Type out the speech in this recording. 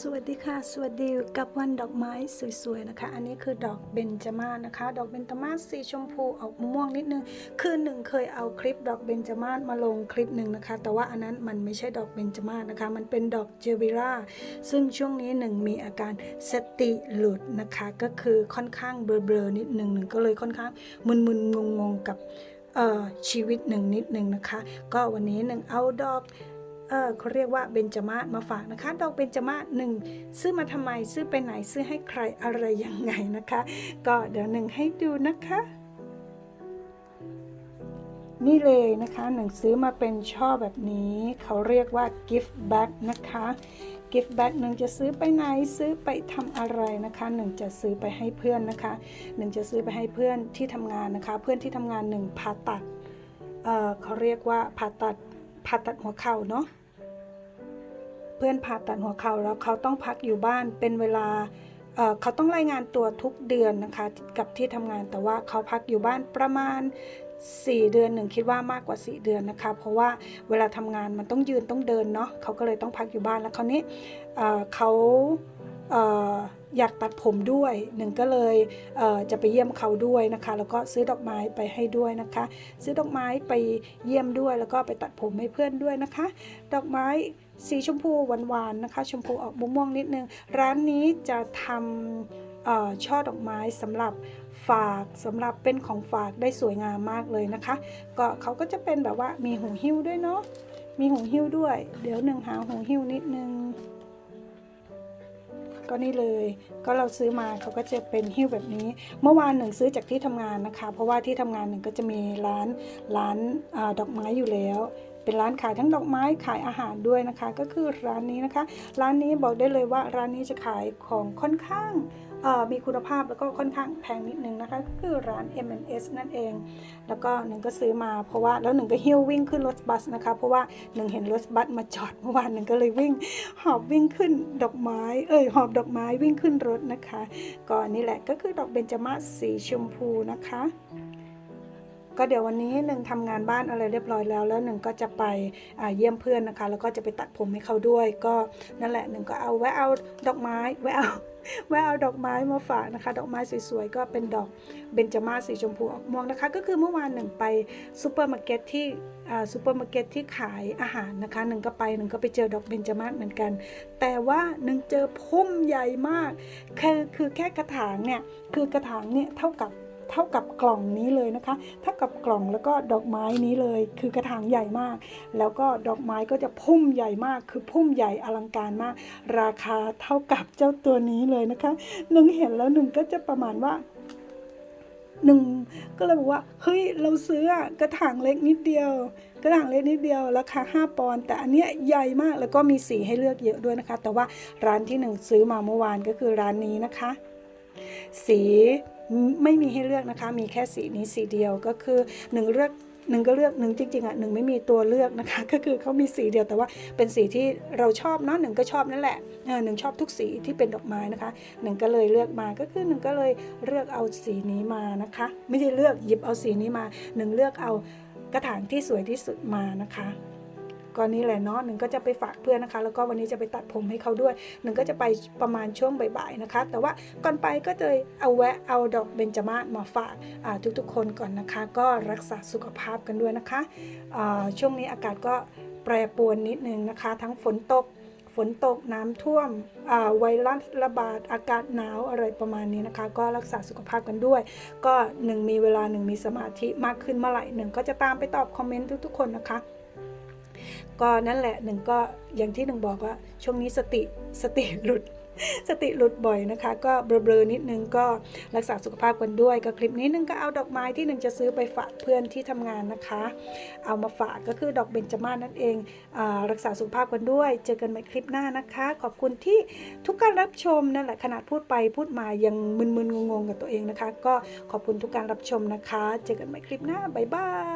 สวัสดีค่ะ สวัสดีกับวันดอกไม้สวยๆนะคะ อันนี้คือดอกเบญจมาศนะคะ ดอกเบญจมาศสีชมพูออกม่วงนิดนึง คือหนึ่งเคยเอาคลิปดอกเบญจมาศมาลงคลิปหนึ่งนะคะ แต่ว่าอันนั้นมันไม่ใช่ดอกเบญจมาศนะคะ มันเป็นดอกเจวิราซึ่งช่วงนี้หนึ่งมีอาการสติหลุดนะคะ ก็คือค่อนข้างเบลอๆนิดนึงหนึ่งก็เลยค่อนข้างมึนๆงงๆกับชีวิตหนึ่งนิดนึงนะคะ ก็วันนี้หนึ่งเอาดอก เออเขาเรียกว่าเบญจมาศมาฝากนะคะ ดอกเบญจมาศหนึ่งซื้อมาทำไมซื้อไปไหนซื้อให้ใครอะไรยังไงนะคะ ก็เดี๋ยวหนึ่งให้ดูนะคะ นี่เลยนะคะหนึ่งซื้อมาเป็นช่อแบบนี้ เขาเรียกว่า gift bag นะคะ gift bag หนึ่งจะซื้อไปไหนซื้อไปทำอะไรนะคะหนึ่งจะซื้อไปให้เพื่อนนะคะหนึ่งจะซื้อไปให้เพื่อนที่ทำงานนะคะ เพื่อนที่ทำงานหนึ่งผ่าตัดเออเขาเรียกว่าผ่าตัด ผ่าตัดหัวเข่าเนาะเพื่อนผ่าตัดหัวเข่าแล้วเขาต้องพักอยู่บ้านเป็นเวลาเเขาต้องรายงานตัวทุกเดือนนะคะกับที่ทำงานแต่ว่าเขาพักอยู่บ้านประมาณ 4 เดือนหนึ่งคิดว่ามากกว่า 4 เดือนนะคะ เพราะว่าเวลาทำงานมันต้องยืนต้องเดินเนาะเขาก็เลยต้องพักอยู่บ้านแล้วคราวนี้เเขา อยากตัดผมด้วยหนึ่งก็เลยเจะไปเยี่ยมเขาด้วยนะคะ แล้วก็ซื้อดอกไม้ไปให้ด้วยนะคะ ซื้อดอกไม้ไปเยี่ยมด้วย แล้วก็ไปตัดผมให้เพื่อนด้วยนะคะ ดอกไม้สีชมพูหวานๆนะคะ ชมพูออกม่วงๆนิดนึง ร้านนี้จะทำเอ่อช่อดอกไม้สำหรับฝากสำหรับเป็นของฝากได้สวยงามมากเลยนะคะ ก็เขาก็จะเป็นแบบว่ามีหูหิ้วด้วยเนาะมีหูหิ้วด้วย เดี๋ยวหนึ่งหาหูหิ้วนิดนึง ก็นี่เลย ก็เราซื้อมาเขาก็จะเป็นหิ้วแบบนี้ เมื่อวานหนึ่งซื้อจากที่ทำงานนะคะ เพราะว่าที่ทำงานหนึ่งก็จะมีร้านร้านอดอกไม้อยู่แล้ว เป็นร้านขายทั้งดอกไม้ขายอาหารด้วยนะคะ ก็คือร้านนี้นะคะ ร้านนี้บอกได้เลยว่าร้านนี้จะขายของค่อนข้าง มีคุณภาพแล้วก็ค่อนข้างแพงนิดนึงนะคะ ก็คือร้าน M&S นั่นเอง แล้วก็หนึ่งก็ซื้อมาเพราะว่าแล้วหนึ่งก็หิ้ววิ่งขึ้นรถบัสนะคะ เพราะว่าหนึ่งเห็นรถบัสมาจอดเมื่อวานหนึ่งก็เลยวิ่ง หอบวิ่งขึ้นดอกไม้ เอ้ยหอบดอกไม้วิ่งขึ้นรถนะคะ ก็นี่แหละก็คือดอกเบญจมาศสีชมพูนะคะ ก็เดี๋ยววันนี้หนึ่งทำงานบ้านอะไรเรียบร้อยแล้ว แล้วหนึ่งก็จะไปเยี่ยมเพื่อนนะคะ แล้วก็จะไปตัดผมให้เขาด้วย ก็นั่นแหละหนึ่งก็เอาแวะเอาดอกไม้แวะเอาแวะเอาดอกไม้มาฝากนะคะ ดอกไม้สวยๆ ก็เป็นดอกเบญจมาศสีชมพูออกม่วงนะคะ ก็คือเมื่อวานหนึ่งไปซูเปอร์มาร์เก็ตที่ซูเปอร์มาร์เก็ตที่ขายอาหารนะคะหนึ่งก็ไปหนึ่งก็ไปเจอดอกเบญจมาศเหมือนกัน แต่ว่าหนึ่งเจอพุ่มใหญ่มาก คือคือแค่กระถางเนี่ยคือกระถางเนี่ยเท่ากับ เท่ากับกล่องนี้เลยนะคะ เท่ากับกล่องแล้วก็ดอกไม้นี้เลย คือกระถางใหญ่มาก แล้วก็ดอกไม้ก็จะพุ่มใหญ่มาก คือพุ่มใหญ่อลังการมาก ราคาเท่ากับเจ้าตัวนี้เลยนะคะหนึ่งเห็นแล้วหนึ่งก็จะประมาณว่าหนึ่งก็เลยบอกว่าเฮ้ยเราซื้อกระถางเล็กนิดเดียว กระถางเล็กนิดเดียวราคา5ปอนด์แต่อันเนี้ยใหญ่มากแล้วก็มีสีให้เลือกเยอะด้วยนะคะ แต่ว่าร้านที่หนึ่งซื้อมาเมื่อวานก็คือร้านนี้นะคะ สี ไม่มีให้เลือกนะคะ มีแค่สีนี้สีเดียวก็คือหนึ่งเลือกหนึ่งก็เลือกหนึ่งจริงๆอะหนึ่งไม่มีตัวเลือกนะคะ ก็คือเขามีสีเดียวแต่ว่าเป็นสีที่เราชอบเนาะหนึ่งก็ชอบนั่นแหละหนึ่งชอบทุกสีที่เป็นดอกไม้นะคะหนึ่งก็เลยเลือกมาก็คือหนึ่งก็เลยเลือกเอาสีนี้มานะคะ ไม่ใช่เลือกหยิบเอาสีนี้มาหนึ่งเลือกเอากระถางที่สวยที่สุดมานะคะ ก็นี่แหละเนาะหนึ่งก็จะไปฝากเพื่อนนะคะ แล้วก็วันนี้จะไปตัดผมให้เขาด้วย หนึ่งก็จะไปประมาณช่วงบ่ายๆนะคะ แต่ว่าก่อนไปก็จะเอาแวะเอาดอกเบญจมาศมาฝากทุกๆ คนก่อนนะคะ ก็รักษาสุขภาพกันด้วยนะคะช่วงนี้อากาศก็แปรปรวนนิดนึงนะคะ ทั้งฝนตกฝนตกน้ำท่วมไวรัสระบาดอากาศหนาวอะไรประมาณนี้นะคะ ก็รักษาสุขภาพกันด้วย ก็หนึ่งมีเวลาหนึ่งมีสมาธิมากขึ้นเมื่อไหร่หนึ่งก็จะตามไปตอบคอมเมนต์ทุกๆคนนะคะ ก็นั่นแหละหนึ่งก็อย่างที่หนึ่งบอกว่าช่วงนี้สติสติหลุดสติหลุดบ่อยนะคะ ก็เบลอๆนิดนึงก็รักษาสุขภาพกันด้วย ก็คลิปนี้หนึ่งก็เอาดอกไม้ที่หนึ่งจะซื้อไปฝากเพื่อนที่ทำงานนะคะ เอามาฝากก็คือดอกเบญจมาศนั่นเองอรักษาสุขภาพกันด้วย เจอกันใหม่คลิปหน้านะคะ ขอบคุณที่ทุกการรับชมนั่นแหละขนาดพูดไปพูดมายังมึนๆงงๆกับตัวเองนะคะ ก็ขอบคุณทุกการรับชมนะคะ เจอกันใหม่คลิปหน้าบ๊ายบาย